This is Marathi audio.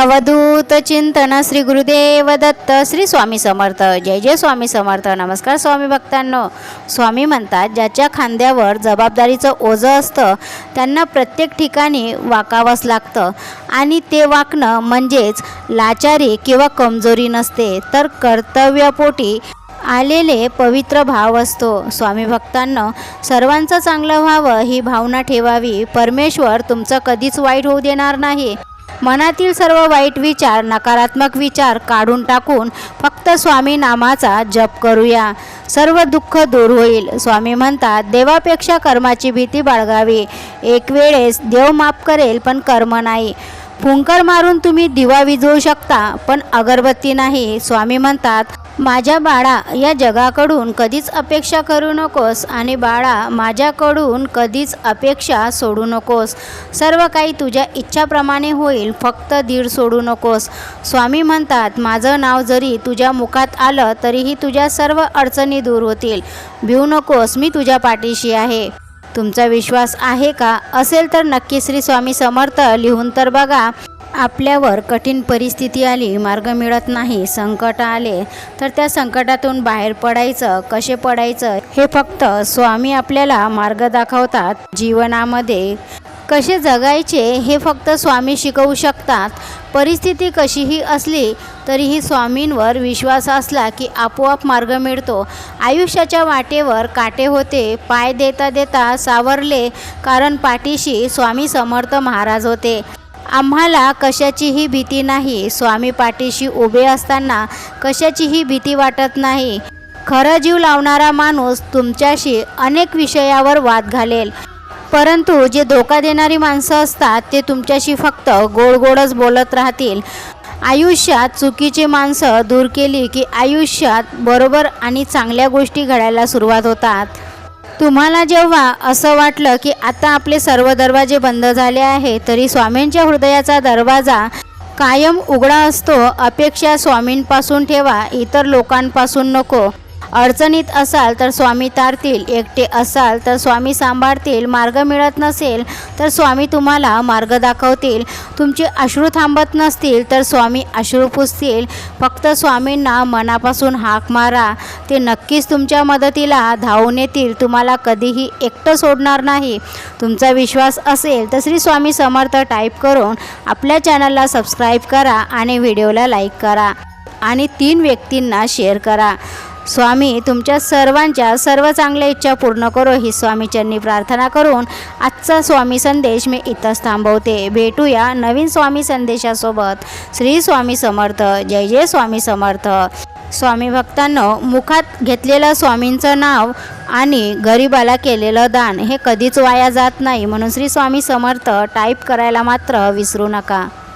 अवधूत चिंतन श्री गुरुदेव दत्त श्री स्वामी समर्थ. जय जय स्वामी समर्थ. नमस्कार स्वामी भक्तांनो. स्वामी म्हणतात ज्याच्या खांद्यावर जबाबदारीचं ओझं असतं त्यांना प्रत्येक ठिकाणी वाकावंच लागतं. आणि ते वाकणं म्हणजेच लाचारी किंवा कमजोरी नसते तर कर्तव्यपोटी आलेले पवित्र भाव असतो. स्वामी भक्तांना सर्वांचं चांगलं व्हावं ही भावना ठेवावी परमेश्वर तुमचं कधीच वाईट होऊ देणार नाही. मनातील सर्व वाईट विचार नकारात्मक विचार काढून टाकून फक्त स्वामी नामाचा जप करूया. सर्व दुःख दूर होईल. स्वामी म्हणतात देवापेक्षा कर्माची भीती बाळगावी. एक वेळेस देव माफ करेल पण कर्म नाही. फुंकर मारून तुम्ही दिवा विझवू शकता पण अगरबत्ती नाही. स्वामी म्हणतात माझ्या बाळा या जगाकडून कधीच अपेक्षा करू नकोस आणि बाळा माझ्याकडून कधीच अपेक्षा सोडू नकोस. सर्व काही तुझ्या इच्छाप्रमाणे होईल फक्त दीड सोडू नकोस. स्वामी म्हणतात माझं नाव जरी तुझ्या मुखात आलं तरीही तुझ्या सर्व अडचणी दूर होतील. भिवू नकोस मी तुझ्या पाठीशी आहे. तुमचा विश्वास आहे का? असेल तर नक्की श्री स्वामी समर्थ लिहून तर बघा. आपल्यावर कठीण परिस्थिती आली मार्ग मिळत नाही संकट आले. तर त्या संकटातून बाहेर पडायचं कसे पडायचं? हे फक्त स्वामी आपल्याला मार्ग दाखवतात जीवनामध्ये. कसे जगायचे हे फक्त स्वामी शिकवू शकतात. परिस्थिती कशीही असली तरीही स्वामींवर विश्वास असला की आपोआप मार्ग मिळतो. आयुष्याच्या वाटेवर काटे होते पाय देता देता सावरले कारण पाठीशी स्वामी समर्थ महाराज होते. आम्हाला कशाचीही भीती नाही स्वामी पाठीशी उभे असताना कशाचीही भीती वाटत नाही. खरं जीव लावणारा माणूस तुमच्याशी अनेक विषयावर वाद घालेल. परंतु जे धोका देणारी माणसं असतात ते तुमच्याशी फक्त गोड गोडच बोलत राहतील. आयुष्यात चुकीची माणसं दूर केली की आयुष्यात बरोबर आणि चांगल्या गोष्टी घडायला सुरुवात होतात. तुम्हाला जेव्हा असं वाटलं की आता आपले सर्व दरवाजे बंद झाले आहे तरी स्वामींच्या हृदयाचा दरवाजा कायम उघडा असतो. अपेक्षा स्वामींपासून ठेवा इतर लोकांपासून नको. अडचणीत असाल तर स्वामी तारतील एकटे असाल तर स्वामी सांभाळतील मार्ग मिळत नसेल तर स्वामी तुम्हाला मार्ग दाखवतील. तुमचे अश्रू थांबत नसतील तर स्वामी अश्रू पुसतील. फक्त स्वामींना मनापासून हाक मारा. ते नक्कीच तुमच्या मदतीला धावून येतील. तुम्हाला कधीही एकटं सोडणार नाही. तुमचा विश्वास असेल तर श्री स्वामी समर्थ टाईप करून आपल्या चॅनलला सबस्क्राईब करा आणि व्हिडिओला लाईक करा. आणि तीन व्यक्तींना शेअर करा. स्वामी तुमच्या सर्वांच्या सर्व चांगल्या इच्छा पूर्ण करो ही स्वामीच्यांनी प्रार्थना करून आजचा स्वामी संदेश मी इथंच थांबवते. भेटूया नवीन स्वामी संदेशासोबत. श्री स्वामी समर्थ जय जय स्वामी समर्थ. स्वामी भक्तांनो मुखात घेतलेलं स्वामींचं नाव आणि गरीबाला केलेलं दान हे कधीच वाया जात नाही. म्हणून श्री स्वामी समर्थ टाईप करायला मात्र विसरू नका.